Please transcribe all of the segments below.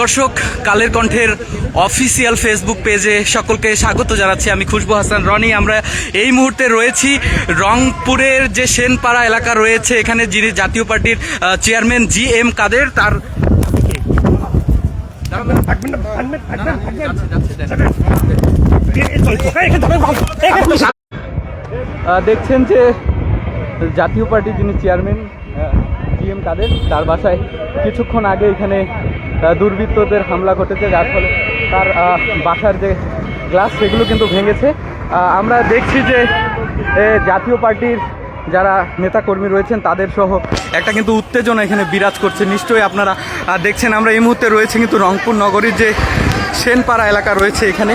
দর্শক কালের কণ্ঠের official Facebook পেজে সকলকে স্বাগত জানাচ্ছি। আমি খুশবু হাসান রনি। আমরা এই মুহূর্তে রয়েছি রংপুরের যে সেনপাড়া এলাকা রয়েছে এখানে যিনি জাতীয় পার্টির চেয়ারম্যান জি এম কাদের তার দেখছেন যে জাতীয় পার্টির যিনি চেয়ারম্যান এম কাদের, তার বাসায় কিছুক্ষণ আগে এখানে দুর্বৃত্তদের হামলা ঘটেছে, যার ফলে তার বাসার যে গ্লাস, সেগুলো কিন্তু ভেঙেছে। আমরা দেখছি যে জাতীয় পার্টির যারা নেতাকর্মী রয়েছেন, তাদের সহ একটা কিন্তু উত্তেজনা এখানে বিরাজ করছে। নিশ্চয়ই আপনারা দেখছেন, আমরা এই মুহূর্তে রয়েছে কিন্তু রংপুর নগরীর যে সেনপাড়া এলাকা রয়েছে এখানে।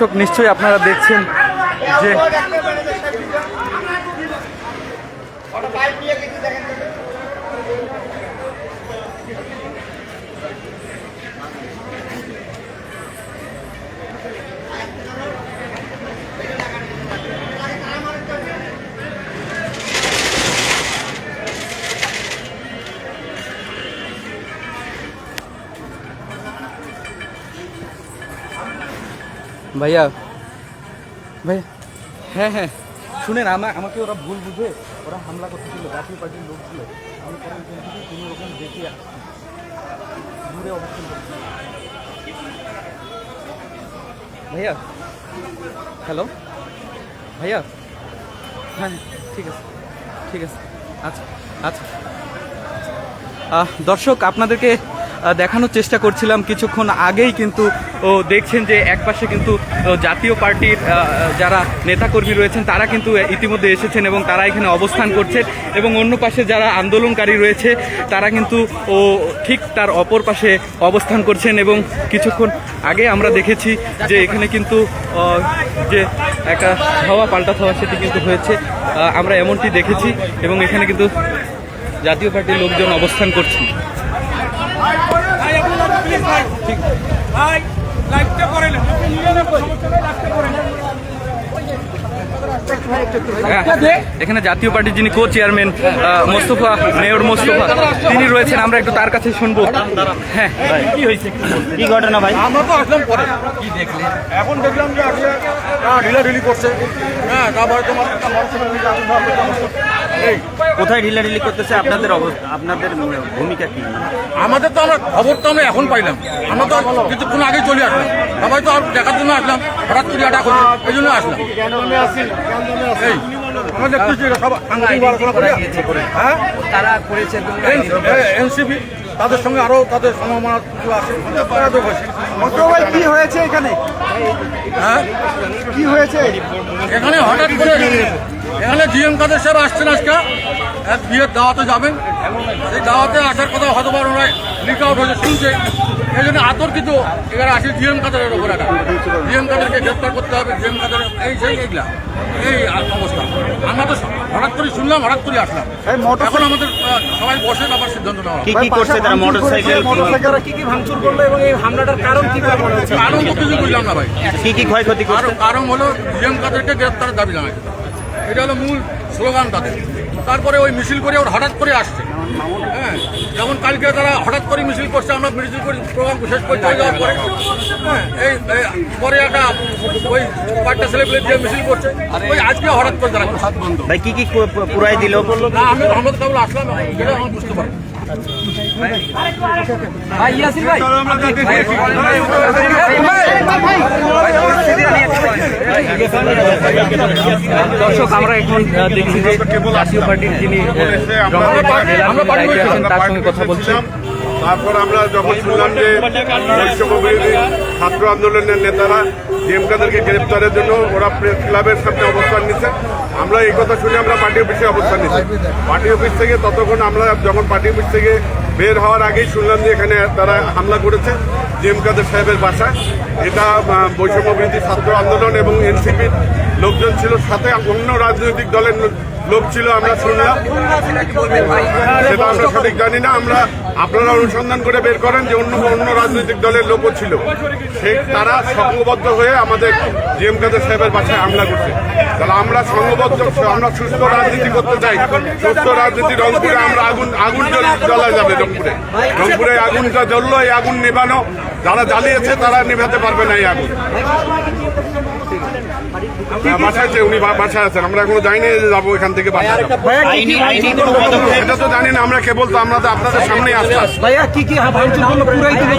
দর্শক নিশ্চয়ই আপনারা দেখছেন যে ভাইয়া। ভাইয়া। হ্যাঁ হ্যাঁ। শুনেন, আমা আমাকে ওরা ভুল বুঝে ওরা হামলা করতেছিল, জাতীয় পার্টির লোক ছিল আমি কোনো রকম দেখে আসছি দূরে অবস্থান করছি ভাইয়া। হ্যালো? ভাইয়া? হ্যাঁ ঠিক আছে ঠিক আছে। আচ্ছা আচ্ছা। দর্শক, আপনাদেরকে দেখানোর চেষ্টা করছিলাম কিছুক্ষণ আগেই, কিন্তু ও দেখছেন যে একপাশে কিন্তু জাতীয় পার্টির যারা নেতাকর্মী রয়েছেন তারা কিন্তু ইতিমধ্যে এসেছেন এবং তারা এখানে অবস্থান করছেন এবং অন্য পাশে যারা আন্দোলনকারী রয়েছে তারা কিন্তু ও ঠিক তার অপর পাশে অবস্থান করছেন এবং কিছুক্ষণ আগে আমরা দেখেছি যে এখানে কিন্তু যে একটা হাওয়া পাল্টা ধাওয়া সেটি কিন্তু হয়েছে আমরা এমনটি দেখেছি এবং এখানে কিন্তু জাতীয় পার্টির লোকজন অবস্থান করছেন হ্যাঁ, এখানে জাতীয় পার্টির যিনি co chairman Mostafa mayor Mostafa তিনি রয়েছেন। আমরা একটু তার কাছে শুনব। হ্যাঁ। কি হয়েছে? কি ঘটনা ভাই? আমরা তো আসলাম পরে। কি দেখলে এখন দেখলাম যে আসলে ঢিলা ঢিলি করছে। হ্যাঁ তারপরে তোমার কোথায় ঢিলাঢিলি করতেছে? আপনাদের অবস্থা আপনাদের ভূমিকা কি? আমাদের তো আমরা খবর তো আমরা এখন পাইলাম। আমরা তো কিছুক্ষণ আগে চলে আসলাম। সবাই তো আর দেখার জন্য আসলাম। হঠাৎ করে হচ্ছে এই জন্য আসলাম। হ্যাঁ? তারা করেছে এনসিপি তাদের সঙ্গে আরও তাদের সম্ভাবনা কিছু আছে কি হয়েছে এখানে? হ্যাঁ? কি হয়েছে? এখানে হঠাৎ করে এখানে জিএম কাদের সাহেব আসছেন আজকে। এক বিয়ের দাওয়াতে যাবেন। সেই দাওয়াতে আসার কথা হয়তো বা ওনারা লিক আউট হয়েছে শুনছে এই জন্য আতর্কিত এখানে আসে জিএম কাদের ওপর একটা। জিএম কাদেরকে গ্রেপ্তার করতে হবে জিএম কাদের এই সেই এইগুলা। এই অবস্থা। আমরা তো হঠাৎ করে শুনলাম হঠাৎ করে আসলাম। এখন আমাদের সবাই বসে তারপর সিদ্ধান্ত নেওয়া। কি কি করছে তারা মোটরসাইকেল মোটরসাইকেল কি কি ভাঙচুর করল এবং এই হামলাটার কারণ কি করে মনে হচ্ছে কারণ তো কিছু বুঝলাম না ভাই। কি কি ক্ষয়ক্ষতি কারণ করছে? কারণ হলো জিএম কাদেরকে গ্রেপ্তারের দাবি জানাইছে। এটা হলো মূল স্লোগান তাদের। তারপরে ওই মিছিল করে ওর হঠাৎ করে আসছে। হ্যাঁ যেমন কালকে তারা হঠাৎ করে মিছিল করছে আমরা মিছিল করে প্রোগ্রাম শেষ করে চলে যাওয়ার পরে। হ্যাঁ এই পরে একটা ওই পার্টটা সেলিব্রেট দিয়ে মিছিল করছে ওই আজকে হঠাৎ করে তারা। ভাই কি কি পুরাই দিল? না আমি আমরা তো আসলাম এটা আমরা বুঝতে পারি ভাই ইয়াসির ভাই দর্শক আমরা এখন দেখছি যে জাতীয় পার্টির যিনি তার সঙ্গে কথা বলছি। তারপর আমরা যখন শুনলাম যে ছাত্র আন্দোলনের নেতারা ডিএমকাদেরকে গ্রেপ্তারের জন্য ওরা প্রেস ক্লাবের সামনে অবস্থান নিচ্ছে আমরা এই কথা শুনে আমরা পার্টি অফিসে অবস্থান নিচ্ছি পার্টি অফিস থেকে ততক্ষণ আমরা যখন পার্টি অফিস থেকে বের হওয়ার আগেই শুনলাম যে এখানে তারা হামলা করেছে জিএম কাদের সাহেবের বাসা এটা আহ, বৈষম্যবিরোধী ছাত্র আন্দোলন এবং এনসিপির লোকজন ছিল সাথে অন্য রাজনৈতিক দলের লোক ছিল আমরা শুনলাম। সেটা আমরা সঠিক জানি না। আমরা আপনারা অনুসন্ধান করে বের করেন যে অন্য অন্য রাজনৈতিক দলের লোকও ছিল। সে তারা সংঘবদ্ধ হয়ে আমাদের জিএম কাদের সাহেবের বাসায় হামলা করছে। তাহলে আমরা সংঘবদ্ধ আমরা সুস্থ রাজনীতি করতে চাই। সুস্থ রাজনীতি রংপুরে আমরা আগুন আগুন জ্বল- যাবে রংপুরে। রংপুরে আগুনটা জ্বললো, এই আগুন নেবানো যারা জ্বালিয়েছে তারা নেভাতে পারবে না এই আগুন। বাসায় আছে উনি বাসায় আছেন আমরা এখনও যাইনি যে যাব এখান থেকে বাসায়। এটা তো জানি না আমরা কেবল তো আমরা তো আপনাদের সামনে আসলাম।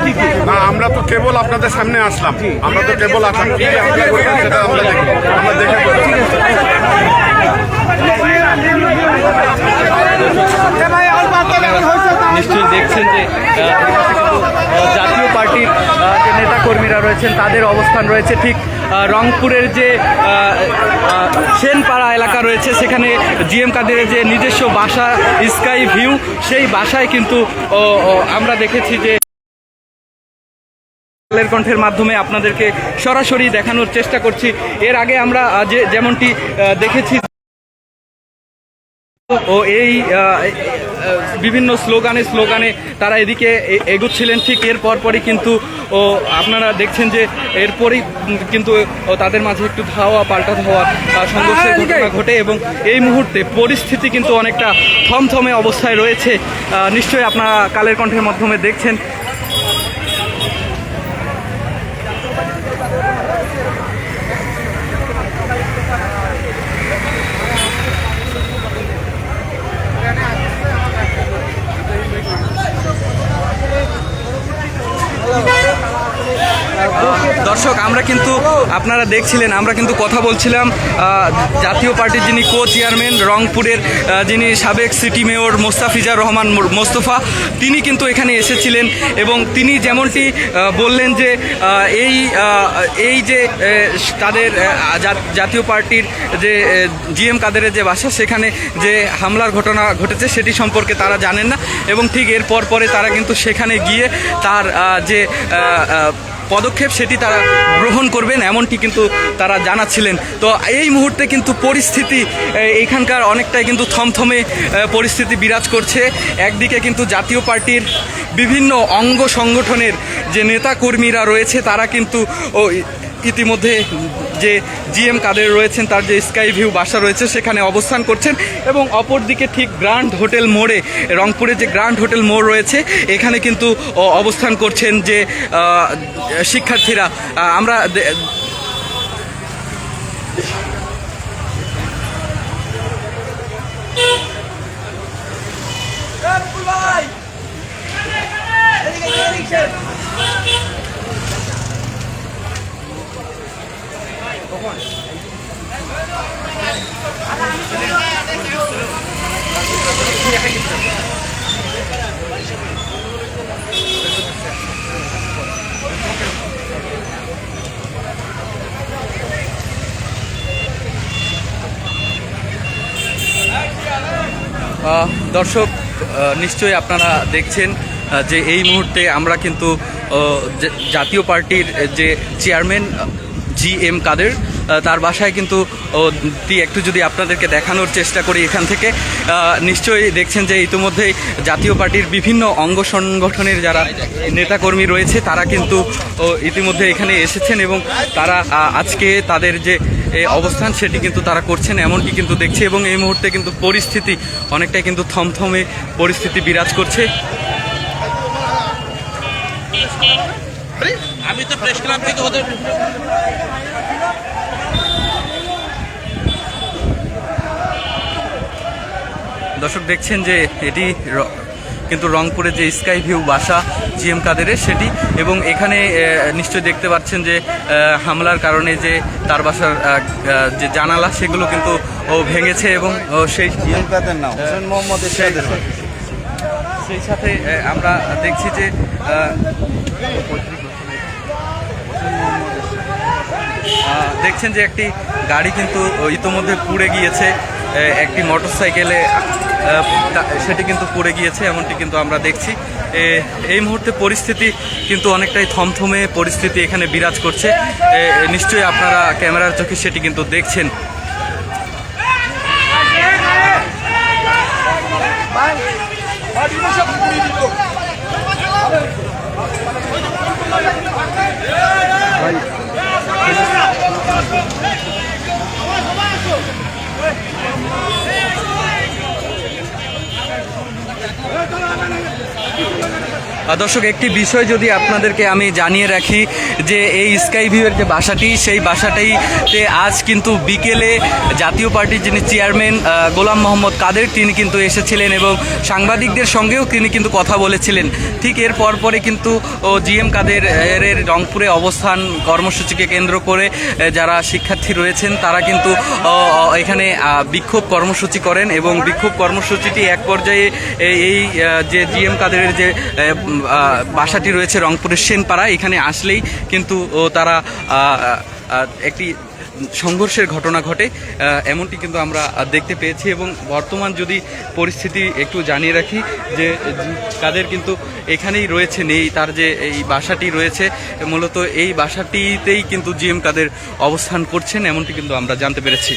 কি না আমরা তো কেবল আপনাদের সামনে আসলাম। আমরা তো কেবল আসলাম কি কি সেটা আমরা দেখি। আমরা দেখে বলছি। নিশ্চয়ই দেখছেন যে পার্টির যে নেতাকর্মীরা রয়েছেন, তাদের অবস্থান রয়েছে ঠিক রংপুরের যে সেনপাড়া এলাকা রয়েছে, সেখানে জিএম কাদের যে নিজস্ব বাসা, স্কাই ভিউ, সেই বাসায় কিন্তু আমরা দেখেছি যে কণ্ঠের মাধ্যমে আপনাদেরকে সরাসরি দেখানোর চেষ্টা করছি। এর আগে আমরা যে, যেমনটি দেখেছি ও এই বিভিন্ন স্লোগানে স্লোগানে তারা এদিকে এগুচ্ছিলেন। ঠিক এর পরপরই কিন্তু ও আপনারা দেখছেন যে এরপরই কিন্তু তাদের মাঝে একটু ধাওয়া পাল্টা ধাওয়া সংঘর্ষের ঘটনা ঘটে এবং এই মুহূর্তে পরিস্থিতি কিন্তু অনেকটা থমথমে অবস্থায় রয়েছে। নিশ্চয়ই আপনারা কালের কণ্ঠের মাধ্যমে দেখছেন দর্শক আমরা কিন্তু আপনারা দেখছিলেন, আমরা কিন্তু কথা বলছিলাম জাতীয় পার্টির যিনি কো চেয়ারম্যান রংপুরের যিনি সাবেক সিটি মেয়র মোস্তাফিজার রহমান মোস্তফা, তিনি কিন্তু এখানে এসেছিলেন এবং তিনি যেমনটি বললেন যে এই এই যে তাদের জাতীয় পার্টির যে জিএম কাদেরের যে বাসা, সেখানে যে হামলার ঘটনা ঘটেছে, সেটি সম্পর্কে তারা জানেন না এবং ঠিক এর পর তারা কিন্তু সেখানে গিয়ে তার যে পদক্ষেপ সেটি তারা গ্রহণ করবেন, এমনটি কিন্তু তারা জানাচ্ছিলেন। তো এই মুহূর্তে কিন্তু পরিস্থিতি এখানকার অনেকটাই কিন্তু থমথমে পরিস্থিতি বিরাজ করছে। একদিকে কিন্তু জাতীয় পার্টির বিভিন্ন অঙ্গ সংগঠনের যে নেতাকর্মীরা রয়েছে, তারা কিন্তু ইতিমধ্যে যে জিএম কাদের রয়েছেন, তার যে স্কাই ভিউ বাসা রয়েছে, সেখানে অবস্থান করছেন এবং অপরদিকে ঠিক গ্র্যান্ড হোটেল মোড়ে রংপুরে যে গ্র্যান্ড হোটেল মোড় রয়েছে, এখানে কিন্তু অবস্থান করছেন যে শিক্ষার্থীরা। আমরা দর্শক নিশ্চয়ই আপনারা দেখছেন যে এই মুহূর্তে আমরা কিন্তু জাতীয় পার্টির যে চেয়ারম্যান, জি এম কাদের তার বাসায় কিন্তু একটু যদি আপনাদেরকে দেখানোর চেষ্টা করি এখান থেকে নিশ্চয়ই দেখছেন যে ইতিমধ্যেই জাতীয় পার্টির বিভিন্ন অঙ্গ সংগঠনের যারা নেতাকর্মী রয়েছে, তারা কিন্তু ইতিমধ্যে এখানে এসেছেন এবং তারা আজকে তাদের যে এ, অবস্থান সেটি কিন্তু তারা করছেন এমনকি কিন্তু দেখছে এবং এই মুহূর্তে কিন্তু পরিস্থিতি অনেকটাই কিন্তু থমথমে পরিস্থিতি বিরাজ করছে। আমি তো প্রেস ক্লাব থেকে ওদের দর্শক দেখছেন যে এটি কিন্তু রংপুরে যে স্কাই ভিউ বাসা জিএম কাদেরের সেটি এবং এখানে নিশ্চয়ই দেখতে পাচ্ছেন যে হামলার কারণে যে তার বাসার যে জানালা সেগুলো কিন্তু ও ভেঙেছে এবং সেই জিএম কাদের নাম? হোসেন মোহাম্মদ সেই সাথে আমরা দেখছি যে দেখছেন যে একটি গাড়ি কিন্তু ইতোমধ্যে পুড়ে গিয়েছে। একটি মোটরসাইকেলে সেটি কিন্তু পুড়ে গিয়েছে এমনটি কিন্তু আমরা দেখছি। এই মুহূর্তে পরিস্থিতি কিন্তু অনেকটাই থমথমে পরিস্থিতি এখানে বিরাজ করছে। নিশ্চয়ই আপনারা ক্যামেরার চোখে সেটি কিন্তু দেখছেন। আহ, দর্শক একটি বিষয় যদি আপনাদেরকে আমি জানিয়ে রাখি যে এই স্কাই ভিউয়ের যে বাসাটি সেই বাসাটাইতে আজ কিন্তু বিকেলে জাতীয় পার্টির যিনি চেয়ারম্যান গোলাম মোহাম্মদ কাদের তিনি কিন্তু এসেছিলেন এবং সাংবাদিকদের সঙ্গেও তিনি কিন্তু কথা বলেছিলেন। ঠিক এর পরপরে কিন্তু জিএম কাদের এর রংপুরে অবস্থান কর্মসূচিকে কেন্দ্র করে যারা শিক্ষার্থী রয়েছেন তারা কিন্তু এখানে বিক্ষোভ কর্মসূচি করেন এবং বিক্ষোভ কর্মসূচিটি এক পর্যায়ে এই- যে জিএম কাদেরের যে আহ, উম, আহ, বাসাটি রয়েছে রংপুরের সেনপাড়া। এখানে আসলেই কিন্তু তারা একটি সংঘর্ষের ঘটনা ঘটে। এমনটি কিন্তু আমরা দেখতে পেয়েছি এবং বর্তমান যদি পরিস্থিতি একটু জানিয়ে রাখি যে কাদের কিন্তু এখানেই রয়েছেন এই তার যে এই বাসাটি রয়েছে, মূলত এই বাসাটিতেই কিন্তু জিএম কাদের অবস্থান করছেন, এমনটি কিন্তু আমরা জানতে পেরেছি।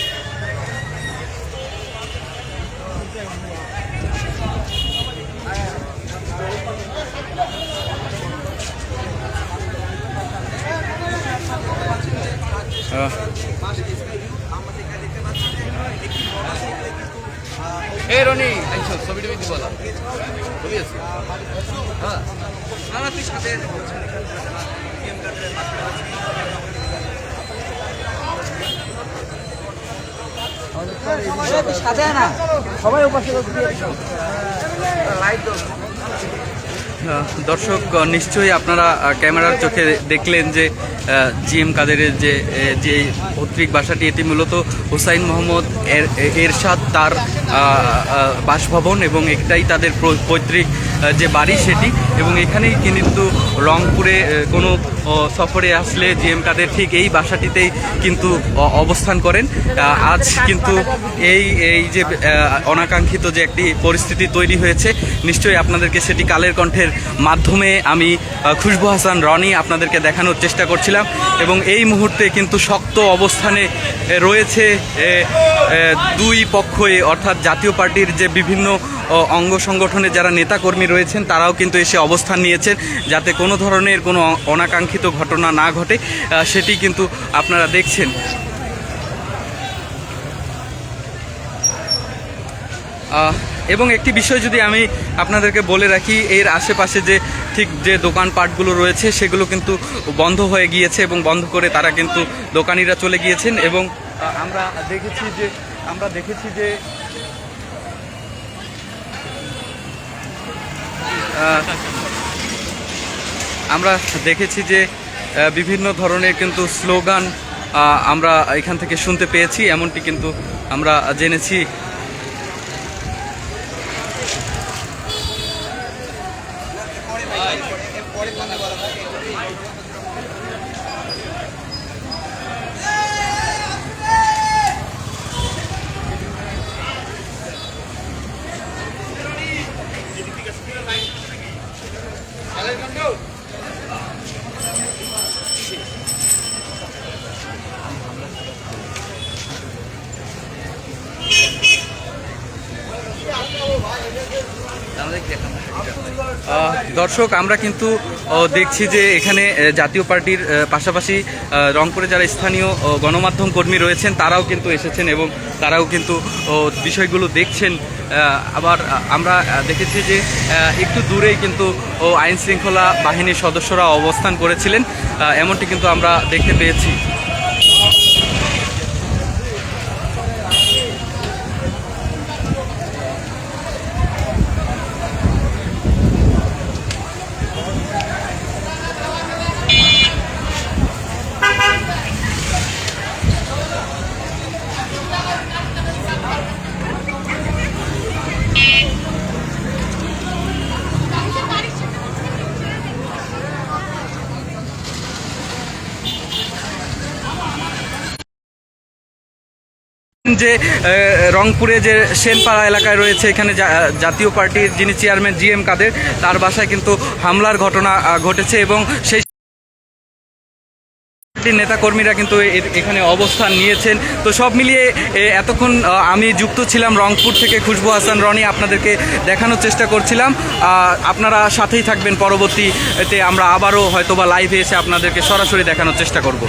রনি আইছো ছবি টবি দিব না ছবি আছে। হ্যাঁ। না না তুই সাথে না সবাই উপাসে আহ, দর্শক নিশ্চয়ই আপনারা ক্যামেরার চোখে দেখলেন যে জি এম কাদেরের যে যে পৈতৃক বাসাটি, এটি মূলত হুসাইন মোহাম্মদ এরশাদ তার বাসভবন এবং একটাই তাদের পৈতৃক যে বাড়ি সেটি এবং এখানেই কিন্তু রংপুরে কোনো সফরে আসলে জিএম কাদের ঠিক এই বাসাটিতেই কিন্তু অবস্থান করেন। আজ কিন্তু এই এই যে অনাকাঙ্ক্ষিত যে একটি পরিস্থিতি তৈরি হয়েছে, নিশ্চয়ই আপনাদেরকে সেটি কালের কণ্ঠের মাধ্যমে আমি খুশবু হাসান রনি আপনাদেরকে দেখানোর চেষ্টা করছিলাম এবং এই মুহূর্তে কিন্তু শক্ত অবস্থানে রয়েছে দুই পক্ষই অর্থাৎ জাতীয় পার্টির যে বিভিন্ন অঙ্গ সংগঠনে যারা নেতাকর্মী রয়েছেন, তারাও কিন্তু এসে অবস্থান নিয়েছেন যাতে কোনো ধরনের কোনো অনাকাঙ্ক্ষিত ঘটনা না ঘটে। সেটি কিন্তু আপনারা দেখছেন। এবং একটি বিষয় যদি আমি আপনাদেরকে বলে রাখি, এর আশেপাশে যে ঠিক যে দোকানপাটগুলো রয়েছে, সেগুলো কিন্তু বন্ধ হয়ে গিয়েছে এবং বন্ধ করে তারা কিন্তু দোকানিরা চলে গিয়েছেন এবং আমরা দেখেছি যে, আমরা দেখেছি যে আমরা দেখেছি যে বিভিন্ন ধরনের কিন্তু স্লোগান আমরা এখান থেকে শুনতে পেয়েছি। এমনটি কিন্তু আমরা জেনেছি। দর্শক, আমরা কিন্তু দেখছি যে এখানে জাতীয় পার্টির পাশাপাশি রংপুরে যারা স্থানীয় গণমাধ্যম কর্মী রয়েছেন, তারাও কিন্তু এসেছেন এবং তারাও কিন্তু বিষয়গুলো দেখছেন। আবার আমরা দেখেছি যে একটু দূরেই কিন্তু আইন শৃঙ্খলা বাহিনীর সদস্যরা অবস্থান করেছিলেন। এমনটি কিন্তু আমরা দেখতে পেয়েছি। যে রংপুরে যে সেনপাড়া এলাকায় রয়েছে, এখানে জাতীয় পার্টির যিনি চেয়ারম্যান জি এম কাদের, তার বাসায় কিন্তু হামলার ঘটনা ঘটেছে এবং সেই নেতাকর্মীরা কিন্তু এখানে অবস্থান নিয়েছেন। তো সব মিলিয়ে এতক্ষণ আমি যুক্ত ছিলাম রংপুর থেকে খুশবু হাসান রনি আপনাদেরকে দেখানোর চেষ্টা করছিলাম। আপনারা সাথেই থাকবেন। পরবর্তীতে আমরা আবারও হয়তোবা লাইভে এসে আপনাদেরকে সরাসরি দেখানোর চেষ্টা করব।